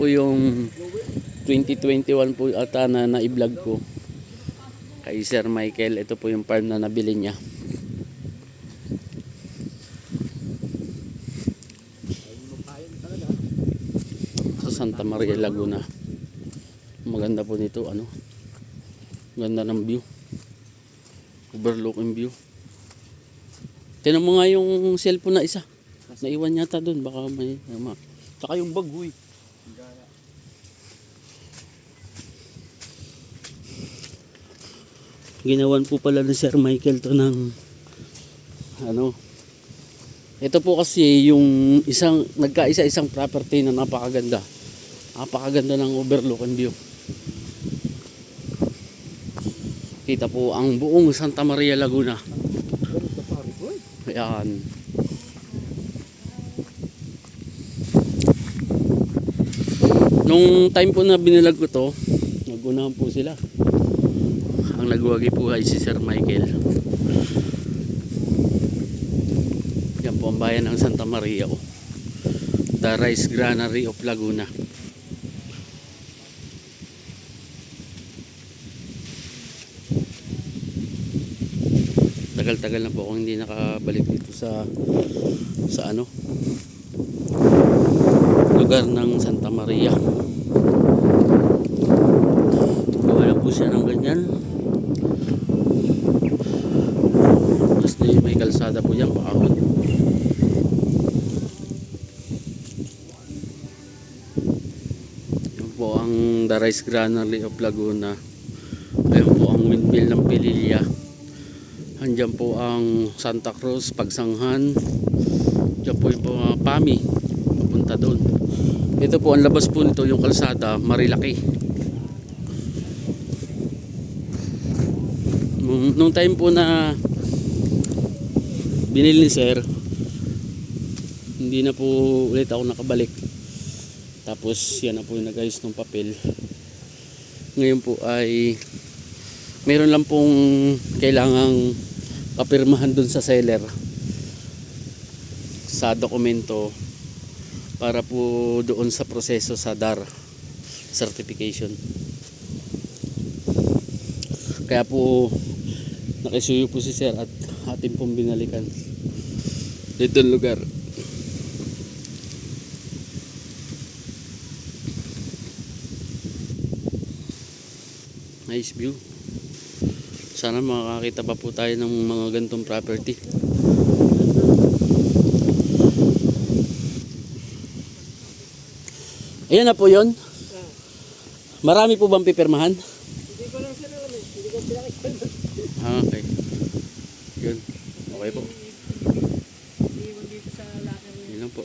po yung 2021 po ata na na-vlog ko kay Sir Michael. Ito po yung farm na nabili niya. Sa Santa Maria Laguna. Maganda po nito ano. Ganda ng view. Overlooking view. Tinan mo nga yung cellphone na isa. Naiwan yata doon. Baka may... Ama. Tsaka yung bag, Ginawan po pala ni Sir Michael to ng ano ito po kasi yung isang nagkaisa isang property na napakaganda. Napakaganda ng overlook and view. Kita po ang buong Santa Maria Laguna. Ayan nung time po na binilag ko to nagunahan po sila. Ang nagwagi po ay si Sir Michael. Yan po ang bayan ng Santa Maria oh. the Rice Granary of Laguna. Tagal-tagal na po akong hindi nakabalik dito sa sa ano lugar ng Santa Maria. Gawa na po siya ng ganyan. Tapos may kalsada po yan paakot yan po ang The Rice Granary of Laguna. Ayun po ang windmill ng Pililya andyan po ang Santa Cruz Pagsanghan. Dyan po yung mga PAMI papunta doon ito po ang labas po nito yung kalsada Marilaki. Nung, time po na binili ni sir hindi na po ulit ako nakabalik. Tapos yan na po yung nagayos ng papel. Ngayon po ay meron lang pong kailangang kapirmahan dun sa seller sa dokumento para po doon sa proseso sa DAR certification. Kaya po nakisuyo po si sir at atin pong binalikan dito lugar. Nice view. Sana makakita pa po tayo ng mga gantong property ayan na po yon marami po bang pipirmahan Hindi ko lang alam eh. Hindi ko. Ah, okay yun okay po Iwan dito sa niya. yun lang po